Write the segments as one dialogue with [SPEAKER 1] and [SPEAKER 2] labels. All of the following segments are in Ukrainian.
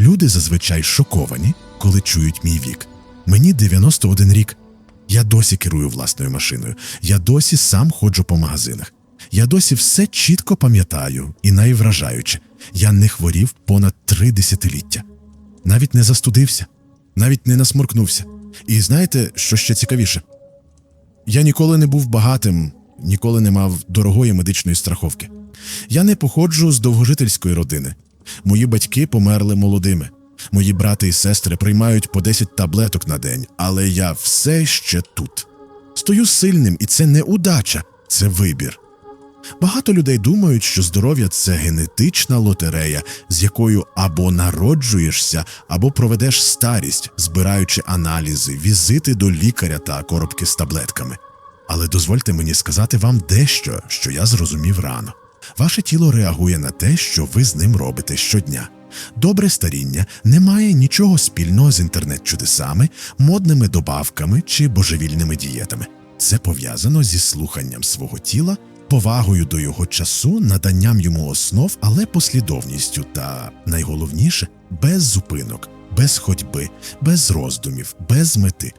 [SPEAKER 1] Люди зазвичай шоковані, коли чують мій вік. Мені 91 рік. Я досі керую власною машиною. Я досі сам ходжу по магазинах. Я досі все чітко пам'ятаю і найвражаюче. Я не хворів понад три десятиліття. Навіть не застудився, навіть не насморкнувся. І знаєте, що ще цікавіше? Я ніколи не був багатим, ніколи не мав дорогої медичної страховки. Я не походжу з довгожительської родини. Мої батьки померли молодими. Мої брати і сестри приймають по 10 таблеток на день, але я все ще тут. Стою сильним, і це не удача, це вибір. Багато людей думають, що здоров'я це генетична лотерея, з якою або народжуєшся, або проведеш старість, збираючи аналізи, візити до лікаря та коробки з таблетками. Але дозвольте мені сказати вам дещо, що я зрозумів рано. Ваше тіло реагує на те, що ви з ним робите щодня. Добре старіння не має нічого спільного з інтернет-чудесами, модними добавками чи божевільними дієтами. Це пов'язано зі слуханням свого тіла, повагою до його часу, наданням йому основ, але послідовністю та найголовніше без зупинок, без ходьби, без роздумів, без мети.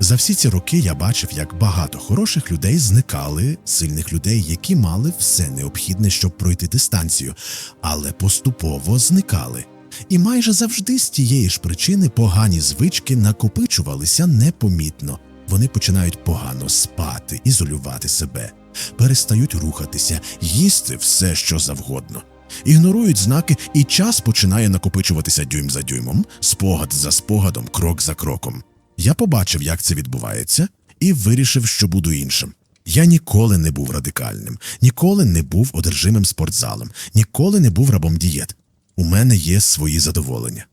[SPEAKER 1] За всі ці роки я бачив, як багато хороших людей зникали, сильних людей, які мали все необхідне, щоб пройти дистанцію, але поступово зникали. І майже завжди з тієї ж причини погані звички накопичувалися непомітно. Вони починають погано спати, ізолювати себе, перестають рухатися, їсти все, що завгодно. Ігнорують знаки, і час починає накопичуватися дюйм за дюймом, спогад за спогадом, крок за кроком. Я побачив, як це відбувається, і вирішив, що буду іншим. Я ніколи не був радикальним, ніколи не був одержимим спортзалом, ніколи не був рабом дієт. У мене є свої задоволення.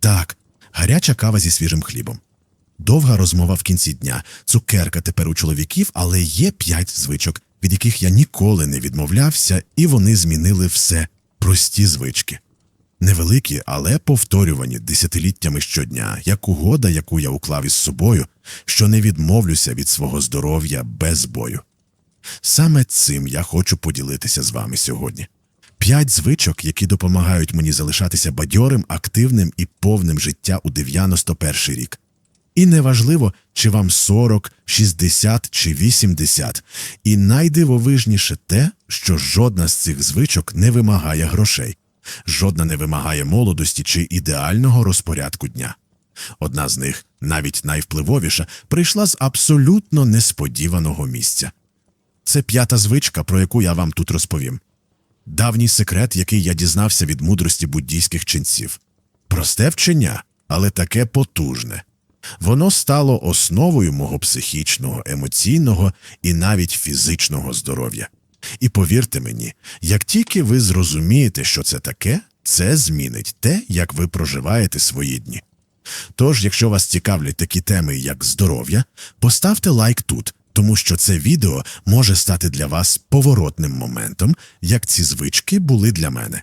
[SPEAKER 1] Так, гаряча кава зі свіжим хлібом. Довга розмова в кінці дня, цукерка тепер у чоловіків, але є п'ять звичок, від яких я ніколи не відмовлявся, і вони змінили все прості звички. Невеликі, але повторювані десятиліттями щодня, як угода, яку я уклав із собою, що не відмовлюся від свого здоров'я без бою. Саме цим я хочу поділитися з вами сьогодні. П'ять звичок, які допомагають мені залишатися бадьорим, активним і повним життя у 91 рік. І неважливо, чи вам 40, 60 чи 80. І найдивовижніше те, що жодна з цих звичок не вимагає грошей, жодна не вимагає молодості чи ідеального розпорядку дня. Одна з них, навіть найвпливовіша, прийшла з абсолютно несподіваного місця. Це п'ята звичка, про яку я вам тут розповім. Давній секрет, який я дізнався від мудрості буддійських ченців. Просте вчення, але таке потужне. Воно стало основою мого психічного, емоційного і навіть фізичного здоров'я. І повірте мені, як тільки ви зрозумієте, що це таке, це змінить те, як ви проживаєте свої дні. Тож, якщо вас цікавлять такі теми, як здоров'я, поставте лайк тут, тому що це відео може стати для вас поворотним моментом, як ці звички були для мене.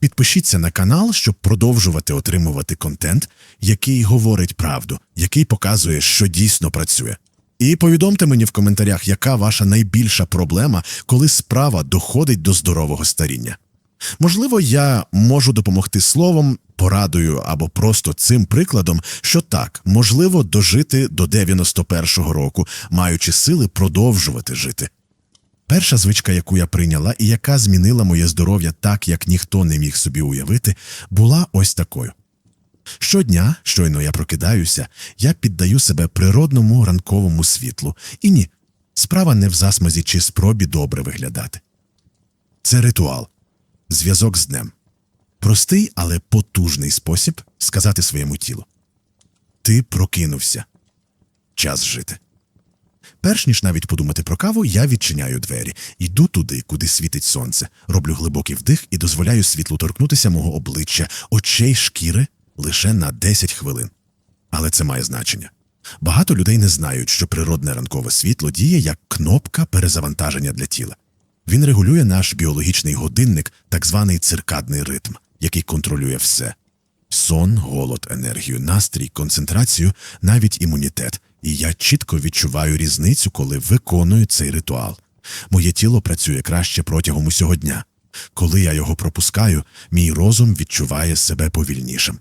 [SPEAKER 1] Підпишіться на канал, щоб продовжувати отримувати контент, який говорить правду, який показує, що дійсно працює. І повідомте мені в коментарях, яка ваша найбільша проблема, коли справа доходить до здорового старіння. Можливо, я можу допомогти словом, порадою або просто цим прикладом, що так, можливо, дожити до 91-го року, маючи сили продовжувати жити. Перша звичка, яку я прийняла і яка змінила моє здоров'я так, як ніхто не міг собі уявити, була ось такою. Щодня, щойно я прокидаюся, я піддаю себе природному ранковому світлу. І ні, справа не в засмазі чи спробі добре виглядати. Це ритуал, зв'язок з днем. Простий, але потужний спосіб сказати своєму тілу. Ти прокинувся. Час жити. Перш ніж навіть подумати про каву, я відчиняю двері, йду туди, куди світить сонце, роблю глибокий вдих і дозволяю світлу торкнутися мого обличчя, очей, шкіри лише на 10 хвилин. Але це має значення. Багато людей не знають, що природне ранкове світло діє як кнопка перезавантаження для тіла. Він регулює наш біологічний годинник, так званий циркадний ритм, який контролює все: сон, голод, енергію, настрій, концентрацію, навіть імунітет. І я чітко відчуваю різницю, коли виконую цей ритуал. Моє тіло працює краще протягом усього дня. Коли я його пропускаю, мій розум відчуває себе повільнішим.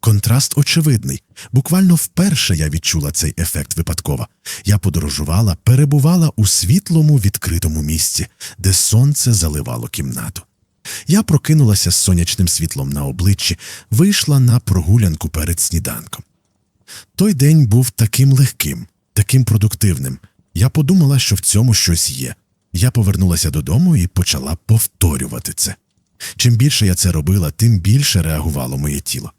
[SPEAKER 1] Контраст очевидний. Буквально вперше я відчула цей ефект випадково. Я подорожувала, перебувала у світлому відкритому місці, де сонце заливало кімнату. Я прокинулася з сонячним світлом на обличчі, вийшла на прогулянку перед сніданком. Той день був таким легким, таким продуктивним. Я подумала, що в цьому щось є. Я повернулася додому і почала повторювати це. Чим більше я це робила, тим більше реагувало моє тіло.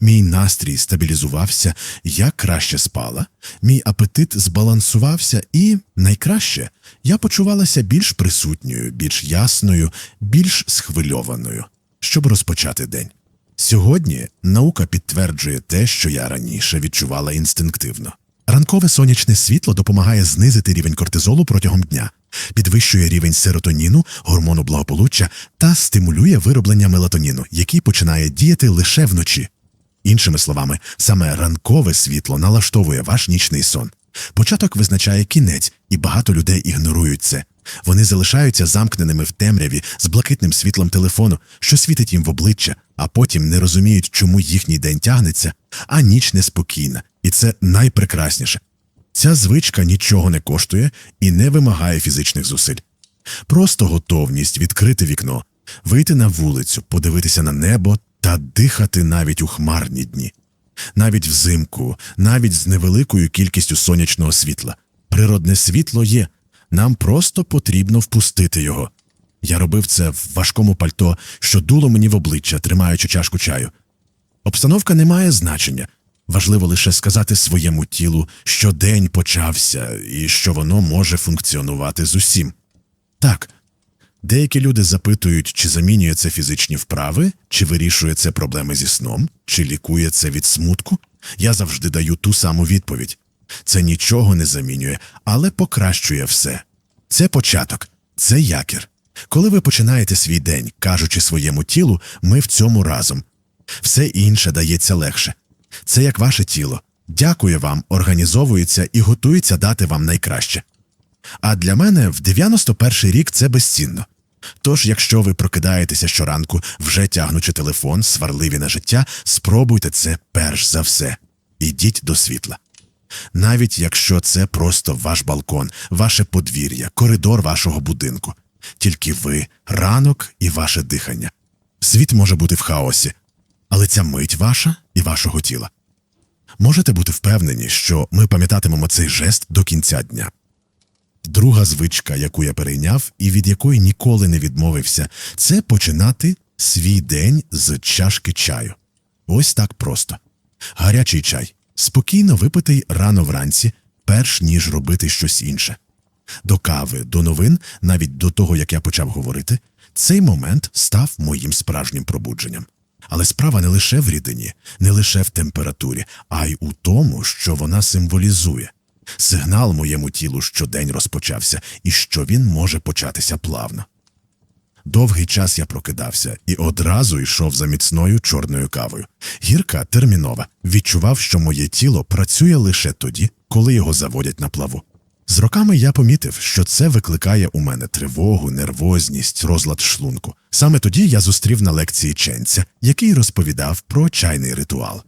[SPEAKER 1] Мій настрій стабілізувався, я краще спала, мій апетит збалансувався, і найкраще я почувалася більш присутньою, більш ясною, більш схвильованою, щоб розпочати день. Сьогодні наука підтверджує те, що я раніше відчувала інстинктивно. Ранкове сонячне світло допомагає знизити рівень кортизолу протягом дня, підвищує рівень серотоніну, гормону благополуччя та стимулює вироблення мелатоніну, який починає діяти лише вночі. Іншими словами, саме ранкове світло налаштовує ваш нічний сон. Початок визначає кінець, і багато людей ігнорують це. Вони залишаються замкненими в темряві з блакитним світлом телефону, що світить їм в обличчя, а потім не розуміють, чому їхній день тягнеться, а ніч неспокійна, і це найпрекрасніше. Ця звичка нічого не коштує і не вимагає фізичних зусиль. Просто готовність відкрити вікно, вийти на вулицю, подивитися на небо та дихати навіть у хмарні дні. Навіть взимку, навіть з невеликою кількістю сонячного світла. Природне світло є, нам просто потрібно впустити його. Я робив це в важкому пальто, що дуло мені в обличчя, тримаючи чашку чаю. Обстановка не має значення. Важливо лише сказати своєму тілу, що день почався і що воно може функціонувати з усім. Так, деякі люди запитують, чи замінює це фізичні вправи, чи вирішує це проблеми зі сном, чи лікує це від смутку. Я завжди даю ту саму відповідь. Це нічого не замінює, але покращує все. Це початок, це якір. Коли ви починаєте свій день, кажучи своєму тілу, ми в цьому разом. Все інше дається легше. Це як ваше тіло. Дякує вам, організовується і готується дати вам найкраще. А для мене в 91-й рік це безцінно. Тож, якщо ви прокидаєтеся щоранку, вже тягнучи телефон, сварливі на життя, спробуйте це перш за все. Ідіть до світла. Навіть якщо це просто ваш балкон, ваше подвір'я, коридор вашого будинку. Тільки ви, ранок і ваше дихання. Світ може бути в хаосі, але ця мить ваша і вашого тіла. Можете бути впевнені, що ми пам'ятатимемо цей жест до кінця дня. Друга звичка, яку я перейняв і від якої ніколи не відмовився, це починати свій день з чашки чаю. Ось так просто. Гарячий чай, спокійно випитий рано вранці, перш ніж робити щось інше. До кави, до новин, навіть до того, як я почав говорити, цей момент став моїм справжнім пробудженням. Але справа не лише в рідині, не лише в температурі, а й у тому, що вона символізує. Сигнал моєму тілу, що день розпочався, і що він може початися плавно. Довгий час я прокидався і одразу йшов за міцною чорною кавою. Гірка термінова відчував, що моє тіло працює лише тоді, коли його заводять на плаву. З роками я помітив, що це викликає у мене тривогу, нервозність, розлад шлунку. Саме тоді я зустрів на лекції ченця, який розповідав про чайний ритуал.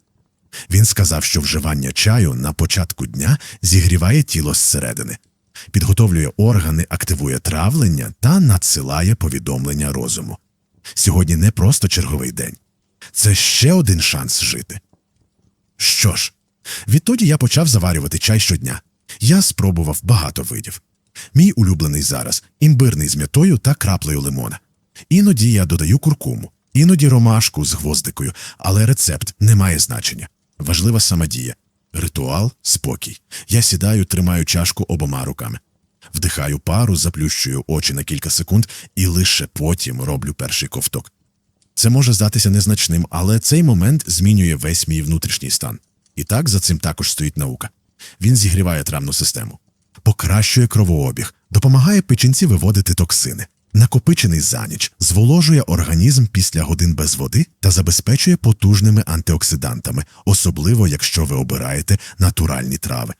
[SPEAKER 1] Він сказав, що вживання чаю на початку дня зігріває тіло зсередини, підготовлює органи, активує травлення та надсилає повідомлення розуму. Сьогодні не просто черговий день, це ще один шанс жити. Що ж, відтоді я почав заварювати чай щодня. Я спробував багато видів. Мій улюблений зараз імбирний з м'ятою та краплею лимона. Іноді я додаю куркуму, іноді ромашку з гвоздикою, але рецепт не має значення. Важлива сама дія. Ритуал спокій. Я сідаю, тримаю чашку обома руками. Вдихаю пару, заплющую очі на кілька секунд і лише потім роблю перший ковток. Це може здатися незначним, але цей момент змінює весь мій внутрішній стан. І так за цим також стоїть наука. Він зігріває травну систему, покращує кровообіг, допомагає печінці виводити токсини, накопичений за ніч, зволожує організм після годин без води та забезпечує потужними антиоксидантами, особливо якщо ви обираєте натуральні трави.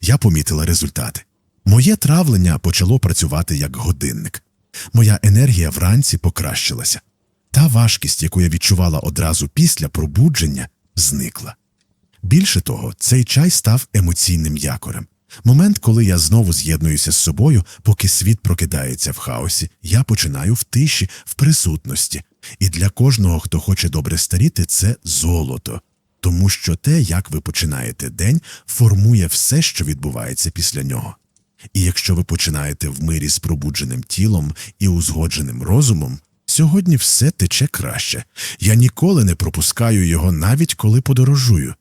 [SPEAKER 1] Я помітила результати. Моє травлення почало працювати як годинник. Моя енергія вранці покращилася. Та важкість, яку я відчувала одразу після пробудження, зникла. Більше того, цей чай став емоційним якорем. Момент, коли я знову з'єднуюся з собою, поки світ прокидається в хаосі, я починаю в тиші, в присутності. І для кожного, хто хоче добре старіти, це золото. Тому що те, як ви починаєте день, формує все, що відбувається після нього. І якщо ви починаєте в мирі з пробудженим тілом і узгодженим розумом, сьогодні все тече краще. Я ніколи не пропускаю його, навіть коли подорожую.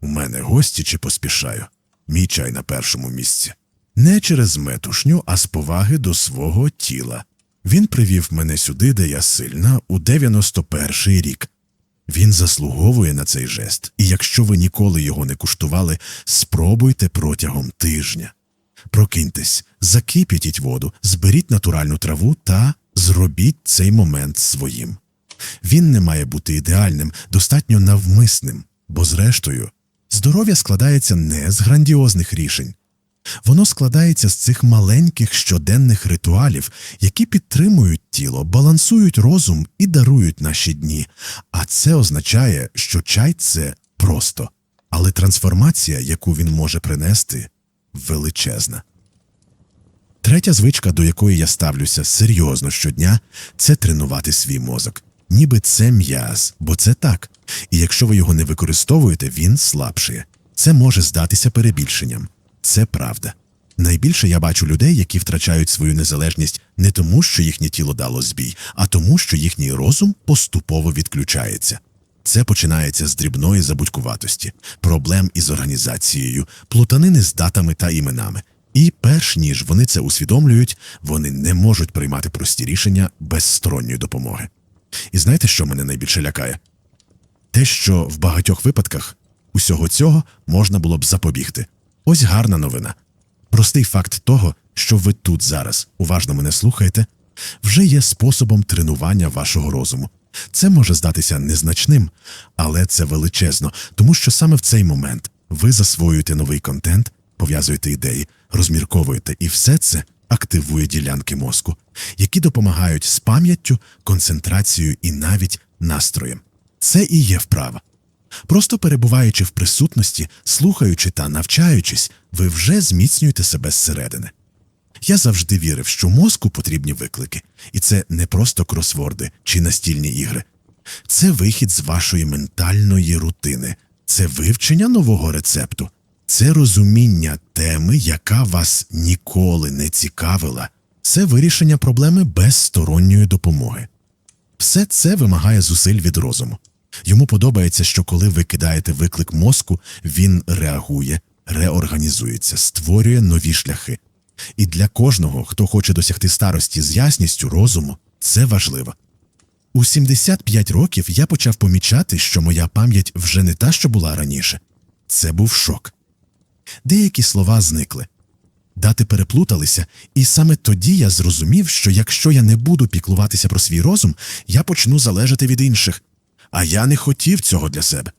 [SPEAKER 1] У мене гості чи поспішаю. Мій чай на першому місці. Не через метушню, а з поваги до свого тіла. Він привів мене сюди, де я сильна, у 91-й рік. Він заслуговує на цей жест, і якщо ви ніколи його не куштували, спробуйте протягом тижня. Прокиньтесь, закип'ятіть воду, зберіть натуральну траву та зробіть цей момент своїм. Він не має бути ідеальним, достатньо навмисним, бо, зрештою, здоров'я складається не з грандіозних рішень. Воно складається з цих маленьких щоденних ритуалів, які підтримують тіло, балансують розум і дарують наші дні. А це означає, що чай це просто, але трансформація, яку він може принести, величезна. Третя звичка, до якої я ставлюся серйозно щодня, це тренувати свій мозок. Ніби це м'яз, бо це так. І якщо ви його не використовуєте, він слабшає. Це може здатися перебільшенням. Це правда. Найбільше я бачу людей, які втрачають свою незалежність не тому, що їхнє тіло дало збій, а тому, що їхній розум поступово відключається. Це починається з дрібної забудькуватості, проблем із організацією, плутанини з датами та іменами. І перш ніж вони це усвідомлюють, вони не можуть приймати прості рішення без сторонньої допомоги. І знаєте, що мене найбільше лякає? Те, що в багатьох випадках усього цього можна було б запобігти. Ось гарна новина. Простий факт того, що ви тут зараз уважно мене слухаєте, вже є способом тренування вашого розуму. Це може здатися незначним, але це величезно, тому що саме в цей момент ви засвоюєте новий контент, пов'язуєте ідеї, розмірковуєте, і все це активує ділянки мозку, які допомагають з пам'яттю, концентрацією і навіть настроєм. Це і є вправа. Просто перебуваючи в присутності, слухаючи та навчаючись, ви вже зміцнюєте себе зсередини. Я завжди вірив, що мозку потрібні виклики, і це не просто кросворди чи настільні ігри. Це вихід з вашої ментальної рутини, це вивчення нового рецепту, це розуміння теми, яка вас ніколи не цікавила, це вирішення проблеми без сторонньої допомоги. Все це вимагає зусиль від розуму. Йому подобається, що коли ви кидаєте виклик мозку, він реагує, реорганізується, створює нові шляхи. І для кожного, хто хоче досягти старості з ясністю розуму, це важливо. У 75 років я почав помічати, що моя пам'ять вже не та, що була раніше. Це був шок. Деякі слова зникли, дати переплуталися, і саме тоді я зрозумів, що якщо я не буду піклуватися про свій розум, я почну залежати від інших. А я не хотів цього для себе.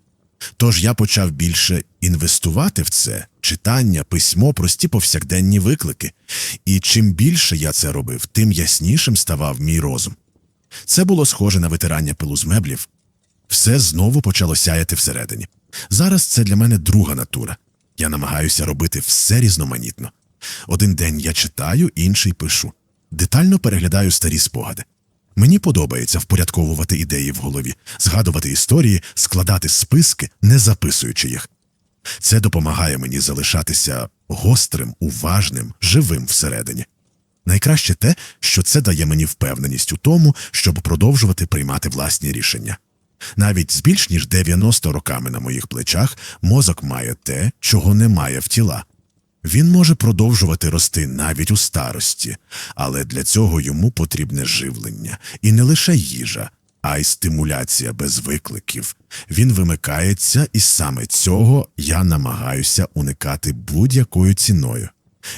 [SPEAKER 1] Тож я почав більше інвестувати в це читання, письмо, прості повсякденні виклики. І чим більше я це робив, тим яснішим ставав мій розум. Це було схоже на витирання пилу з меблів. Все знову почало сяяти всередині. Зараз це для мене друга натура. Я намагаюся робити все різноманітно. Один день я читаю, інший пишу. Детально переглядаю старі спогади. Мені подобається впорядковувати ідеї в голові, згадувати історії, складати списки, не записуючи їх. Це допомагає мені залишатися гострим, уважним, живим всередині. Найкраще те, що це дає мені впевненість у тому, щоб продовжувати приймати власні рішення. Навіть з більш ніж 90 роками на моїх плечах мозок має те, чого немає в тіла. Він може продовжувати рости навіть у старості, але для цього йому потрібне живлення і не лише їжа, а й стимуляція без викликів. Він вимикається, і саме цього я намагаюся уникати будь-якою ціною.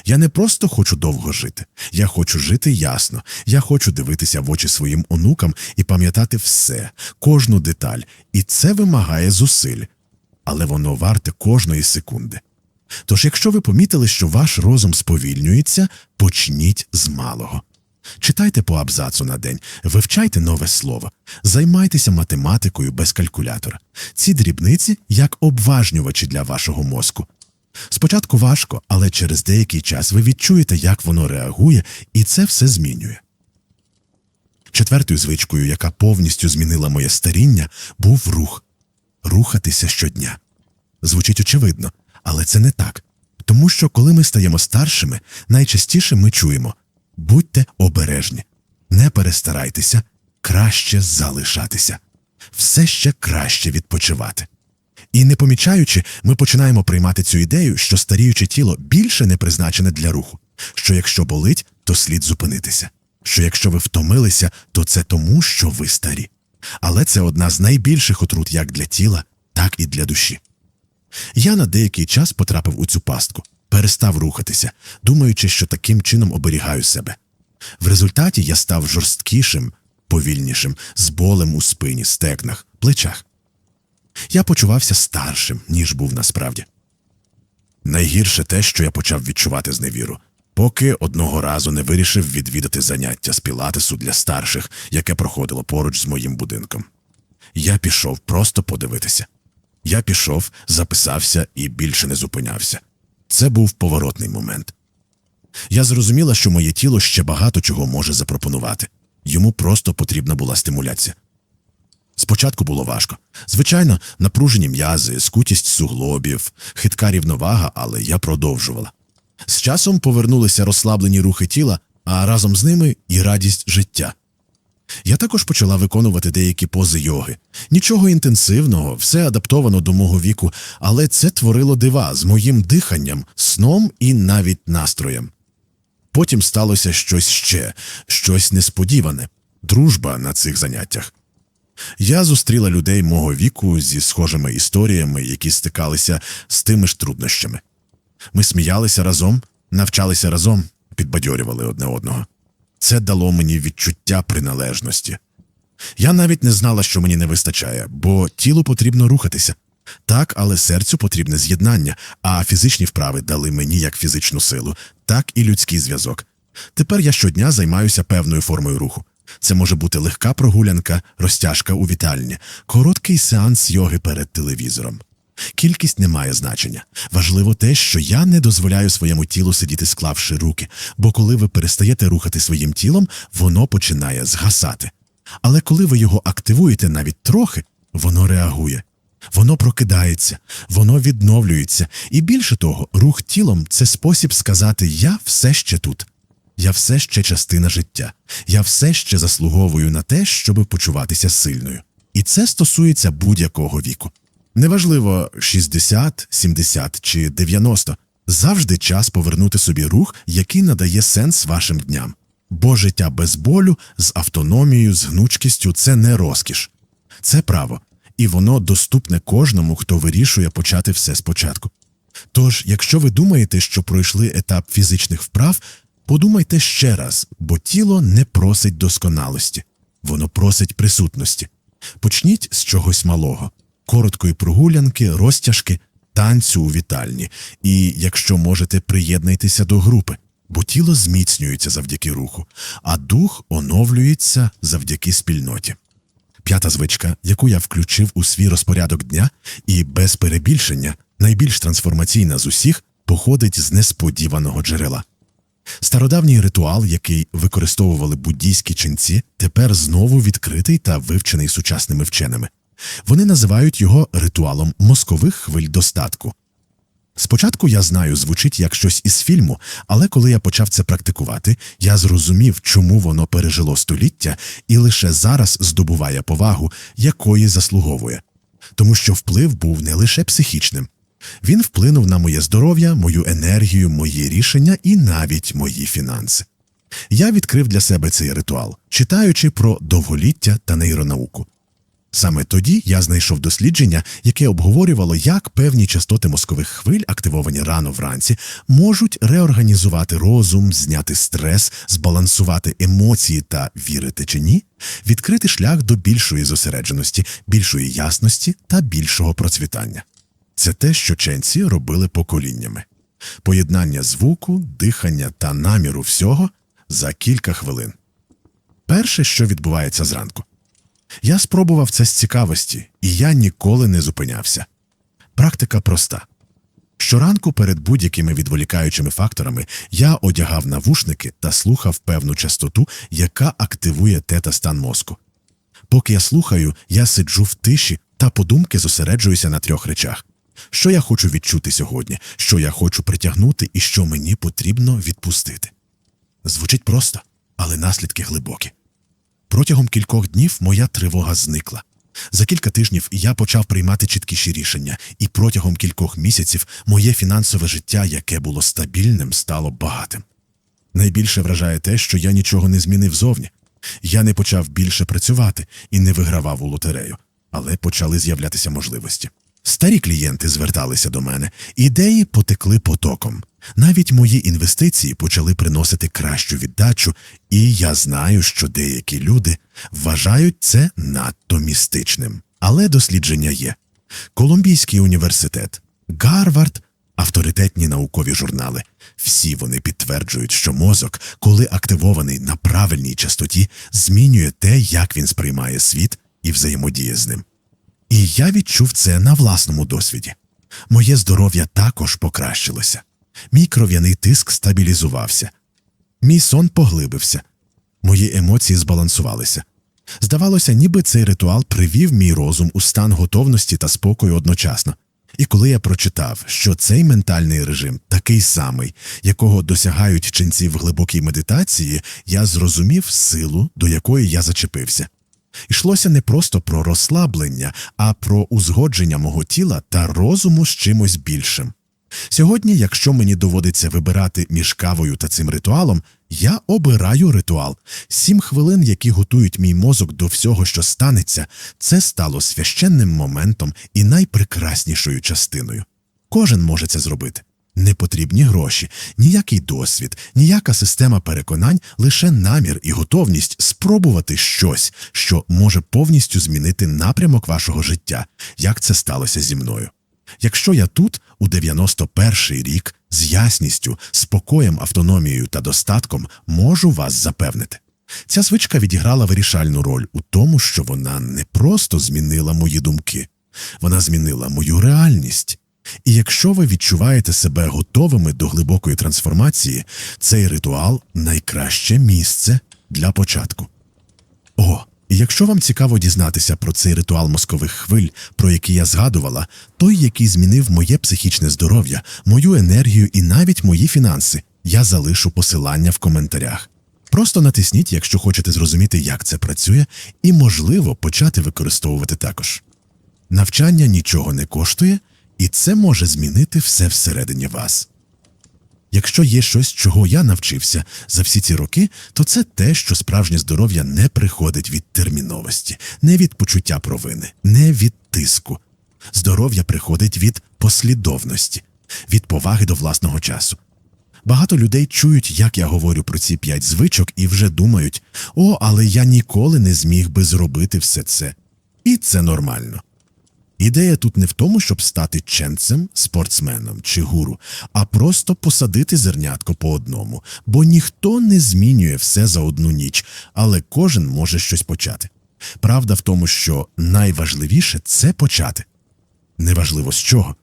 [SPEAKER 1] Я не просто хочу довго жити, я хочу жити ясно, я хочу дивитися в очі своїм онукам і пам'ятати все, кожну деталь, і це вимагає зусиль, але воно варте кожної секунди. Тож, якщо ви помітили, що ваш розум сповільнюється, почніть з малого. Читайте по абзацу на день, вивчайте нове слово, займайтеся математикою без калькулятора. Ці дрібниці як обважнювачі для вашого мозку. Спочатку важко, але через деякий час ви відчуєте, як воно реагує, і це все змінює. Четвертою звичкою, яка повністю змінила моє старіння, був рух рухатися щодня. Звучить очевидно, але це не так. Тому що, коли ми стаємо старшими, найчастіше ми чуємо будьте обережні, не перестарайтеся, краще залишатися, все ще краще відпочивати. І не помічаючи, ми починаємо приймати цю ідею, що старіюче тіло більше не призначене для руху, що якщо болить, то слід зупинитися, що якщо ви втомилися, то це тому, що ви старі. Але це одна з найбільших отрут як для тіла, так і для душі. Я на деякий час потрапив у цю пастку, перестав рухатися, думаючи, що таким чином оберігаю себе. В результаті я став жорсткішим, повільнішим, з болем у спині, стегнах, плечах. Я почувався старшим, ніж був насправді. Найгірше те, що я почав відчувати зневіру, поки одного разу не вирішив відвідати заняття з пілатесу для старших, яке проходило поруч з моїм будинком. Я пішов просто подивитися. Я пішов, записався і більше не зупинявся. Це був поворотний момент. Я зрозуміла, що моє тіло ще багато чого може запропонувати. Йому просто потрібна була стимуляція. Спочатку було важко. Звичайно, напружені м'язи, скутість суглобів, хитка рівновага, але я продовжувала. З часом повернулися розслаблені рухи тіла, а разом з ними і радість життя. Я також почала виконувати деякі пози йоги. Нічого інтенсивного, все адаптовано до мого віку, але це творило дива з моїм диханням, сном і навіть настроєм. Потім сталося щось ще, щось несподіване дружба на цих заняттях. Я зустріла людей мого віку зі схожими історіями, які стикалися з тими ж труднощами. Ми сміялися разом, навчалися разом, підбадьорювали одне одного. Це дало мені відчуття приналежності. Я навіть не знала, що мені не вистачає, бо тілу потрібно рухатися. Так, але серцю потрібне з'єднання, а фізичні вправи дали мені як фізичну силу, так і людський зв'язок. Тепер я щодня займаюся певною формою руху. Це може бути легка прогулянка, розтяжка у вітальні, короткий сеанс йоги перед телевізором. Кількість не має значення. Важливо те, що я не дозволяю своєму тілу сидіти, склавши руки, бо коли ви перестаєте рухати своїм тілом, воно починає згасати. Але коли ви його активуєте навіть трохи, воно реагує. Воно прокидається, воно відновлюється, і більше того, рух тілом це спосіб сказати Я все ще тут. Я все ще частина життя. Я все ще заслуговую на те, щоб почуватися сильною. І це стосується будь-якого віку. Неважливо 60, 70 чи 90. Завжди час повернути собі рух, який надає сенс вашим дням. Бо життя без болю, з автономією, з гнучкістю це не розкіш, це право, і воно доступне кожному, хто вирішує почати все спочатку. Тож, якщо ви думаєте, що пройшли етап фізичних вправ, подумайте ще раз, бо тіло не просить досконалості, воно просить присутності. Почніть з чогось малого, короткої прогулянки, розтяжки, танцю у вітальні, і, якщо можете, приєднайтеся до групи, бо тіло зміцнюється завдяки руху, а дух оновлюється завдяки спільноті. П'ята звичка, яку я включив у свій розпорядок дня, і без перебільшення, найбільш трансформаційна з усіх, походить з несподіваного джерела. Стародавній ритуал, який використовували буддійські ченці, тепер знову відкритий та вивчений сучасними вченими. Вони називають його ритуалом мозкових хвиль достатку. Спочатку я знаю, звучить як щось із фільму, але коли я почав це практикувати, я зрозумів, чому воно пережило століття і лише зараз здобуває повагу, якої заслуговує. Тому що вплив був не лише психічним. Він вплинув на моє здоров'я, мою енергію, мої рішення і навіть мої фінанси. Я відкрив для себе цей ритуал, читаючи про довголіття та нейронауку. Саме тоді я знайшов дослідження, яке обговорювало, як певні частоти мозкових хвиль, активовані рано вранці, можуть реорганізувати розум, зняти стрес, збалансувати емоції та вірити чи ні, відкрити шлях до більшої зосередженості, більшої ясності та більшого процвітання. Це те, що ченці робили поколіннями. Поєднання звуку, дихання та наміру всього за кілька хвилин. Перше, що відбувається зранку. Я спробував це з цікавості, і я ніколи не зупинявся. Практика проста. Щоранку перед будь-якими відволікаючими факторами я одягав навушники та слухав певну частоту, яка активує тета-стан мозку. Поки я слухаю, я сиджу в тиші та подумки зосереджуюся на трьох речах: що я хочу відчути сьогодні, що я хочу притягнути і що мені потрібно відпустити. Звучить просто, але наслідки глибокі. Протягом кількох днів моя тривога зникла. За кілька тижнів я почав приймати чіткіші рішення, і протягом кількох місяців моє фінансове життя, яке було стабільним, стало багатим. Найбільше вражає те, що я нічого не змінив зовні. Я не почав більше працювати і не вигравав у лотерею, але почали з'являтися можливості. Старі клієнти зверталися до мене, ідеї потекли потоком. Навіть мої інвестиції почали приносити кращу віддачу, і я знаю, що деякі люди вважають це надто містичним. Але дослідження є. Колумбійський університет, Гарвард, авторитетні наукові журнали. Всі вони підтверджують, що мозок, коли активований на правильній частоті, змінює те, як він сприймає світ і взаємодіє з ним. І я відчув це на власному досвіді. Моє здоров'я також покращилося. Мій кров'яний тиск стабілізувався. Мій сон поглибився. Мої емоції збалансувалися. Здавалося, ніби цей ритуал привів мій розум у стан готовності та спокою одночасно. І коли я прочитав, що цей ментальний режим такий самий, якого досягають ченці в глибокій медитації, я зрозумів силу, до якої я зачепився. Йшлося не просто про розслаблення, а про узгодження мого тіла та розуму з чимось більшим. Сьогодні, якщо мені доводиться вибирати між кавою та цим ритуалом, я обираю ритуал. Сім хвилин, які готують мій мозок до всього, що станеться, це стало священним моментом і найпрекраснішою частиною. Кожен може це зробити. Не потрібні гроші, ніякий досвід, ніяка система переконань, лише намір і готовність спробувати щось, що може повністю змінити напрямок вашого життя, як це сталося зі мною. Якщо я тут, у 91-й рік, з ясністю, спокоєм, автономією та достатком, можу вас запевнити. Ця звичка відіграла вирішальну роль у тому, що вона не просто змінила мої думки, вона змінила мою реальність. І якщо ви відчуваєте себе готовими до глибокої трансформації, цей ритуал найкраще місце для початку. О, і якщо вам цікаво дізнатися про цей ритуал мозкових хвиль, про який я згадувала, той, який змінив моє психічне здоров'я, мою енергію і навіть мої фінанси, я залишу посилання в коментарях. Просто натисніть, якщо хочете зрозуміти, як це працює, і, можливо, почати використовувати також. Навчання нічого не коштує, і це може змінити все всередині вас. Якщо є щось, чого я навчився за всі ці роки, то це те, що справжнє здоров'я не приходить від терміновості, не від почуття провини, не від тиску. Здоров'я приходить від послідовності, від поваги до власного часу. Багато людей чують, як я говорю про ці п'ять звичок, і вже думають: о, але я ніколи не зміг би зробити все це. І це нормально. Ідея тут не в тому, щоб стати ченцем, спортсменом чи гуру, а просто посадити зернятко по одному, бо ніхто не змінює все за одну ніч, але кожен може щось почати. Правда в тому, що найважливіше це почати. Неважливо з чого.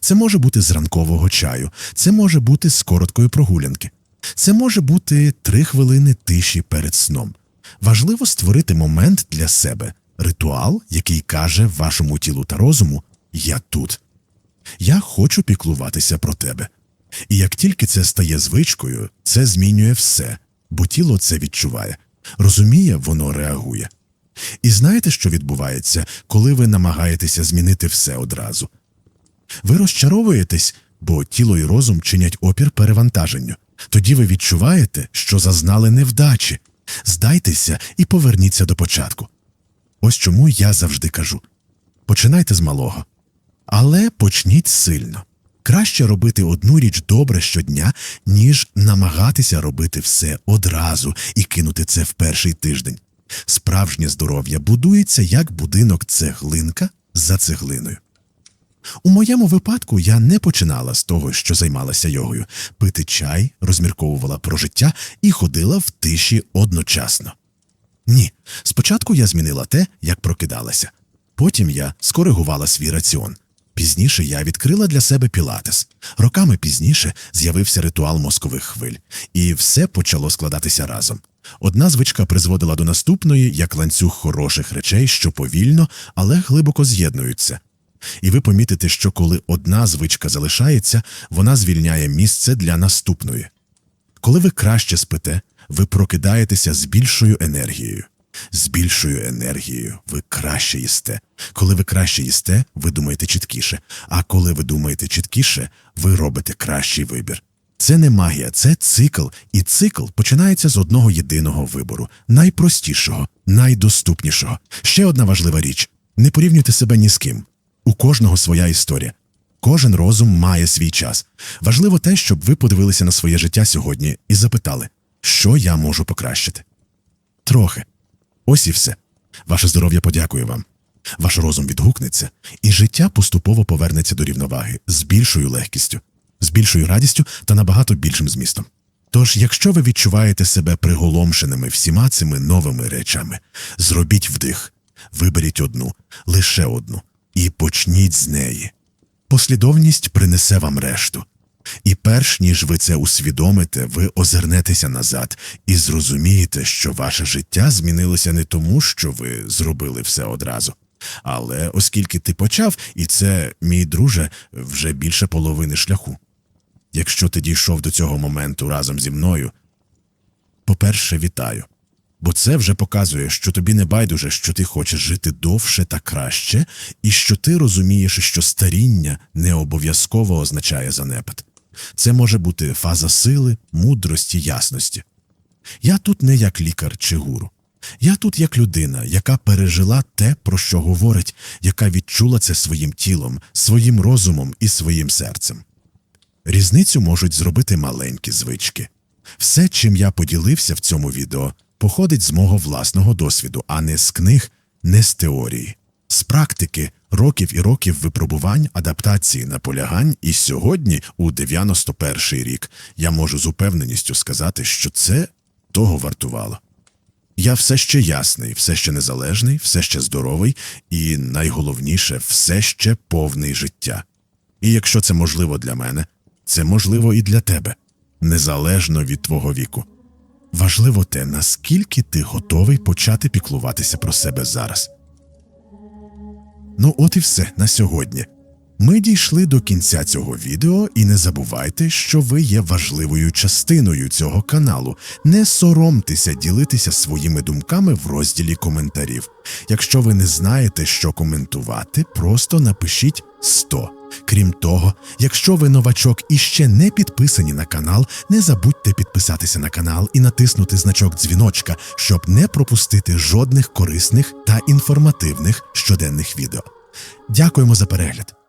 [SPEAKER 1] Це може бути з ранкового чаю, це може бути з короткої прогулянки, це може бути три хвилини тиші перед сном. Важливо створити момент для себе, ритуал, який каже вашому тілу та розуму Я тут. Я хочу піклуватися про тебе. І як тільки це стає звичкою, це змінює все, бо тіло це відчуває, розуміє, воно реагує. І знаєте, що відбувається, коли ви намагаєтеся змінити все одразу? Ви розчаровуєтесь, бо тіло і розум чинять опір перевантаженню. Тоді ви відчуваєте, що зазнали невдачі. Здайтеся і поверніться до початку. Ось чому я завжди кажу: починайте з малого, але почніть сильно. Краще робити одну річ добре щодня, ніж намагатися робити все одразу і кинути це в перший тиждень. Справжнє здоров'я будується як будинок цеглинка за цеглиною. У моєму випадку я не починала з того, що займалася йогою, пити чай, розмірковувала про життя і ходила в тиші одночасно. Ні, спочатку я змінила те, як прокидалася. Потім я скоригувала свій раціон. Пізніше я відкрила для себе пілатес. Роками пізніше з'явився ритуал мозкових хвиль, і все почало складатися разом. Одна звичка призводила до наступної, як ланцюг хороших речей, що повільно, але глибоко з'єднуються. І ви помітите, що коли одна звичка залишається, вона звільняє місце для наступної. Коли ви краще спите, ви прокидаєтеся з більшою енергією. З більшою енергією ви краще їсте. Коли ви краще їсте, ви думаєте чіткіше. А коли ви думаєте чіткіше, ви робите кращий вибір. Це не магія, це цикл, і цикл починається з одного єдиного вибору, найпростішого, найдоступнішого. Ще одна важлива річ: не порівнюйте себе ні з ким. У кожного своя історія. Кожен розум має свій час. Важливо те, щоб ви подивилися на своє життя сьогодні і запитали, що я можу покращити. Трохи. Ось і все. Ваше здоров'я подякує вам. Ваш розум відгукнеться, і життя поступово повернеться до рівноваги з більшою легкістю, з більшою радістю та набагато більшим змістом. Тож, якщо ви відчуваєте себе приголомшеними всіма цими новими речами, зробіть вдих, виберіть одну, лише одну, і почніть з неї. Послідовність принесе вам решту. І перш ніж ви це усвідомите, ви озирнетеся назад і зрозумієте, що ваше життя змінилося не тому, що ви зробили все одразу. Але оскільки ти почав, і це, мій друже, вже більше половини шляху. Якщо ти дійшов до цього моменту разом зі мною, по-перше, вітаю. Бо це вже показує, що тобі не байдуже, що ти хочеш жити довше та краще, і що ти розумієш, що старіння не обов'язково означає занепад. Це може бути фаза сили, мудрості, ясності. Я тут не як лікар чи гуру. Я тут як людина, яка пережила те, про що говорить, яка відчула це своїм тілом, своїм розумом і своїм серцем. Різницю можуть зробити маленькі звички. Все, чим я поділився в цьому відео, походить з мого власного досвіду, а не з книг, не з теорії, з практики, років і років випробувань, адаптації, наполягань, і сьогодні, у 91-й рік, я можу з упевненістю сказати, що це того вартувало. Я все ще ясний, все ще незалежний, все ще здоровий і, найголовніше, все ще повний життя. І якщо це можливо для мене, це можливо і для тебе, незалежно від твого віку. Важливо те, наскільки ти готовий почати піклуватися про себе зараз. Ну, от і все на сьогодні. Ми дійшли до кінця цього відео, і не забувайте, що ви є важливою частиною цього каналу. Не соромтеся ділитися своїми думками в розділі коментарів. Якщо ви не знаєте, що коментувати, просто напишіть 100. Крім того, якщо ви новачок і ще не підписані на канал, не забудьте підписатися на канал і натиснути значок дзвіночка, щоб не пропустити жодних корисних та інформативних щоденних відео. Дякуємо за перегляд!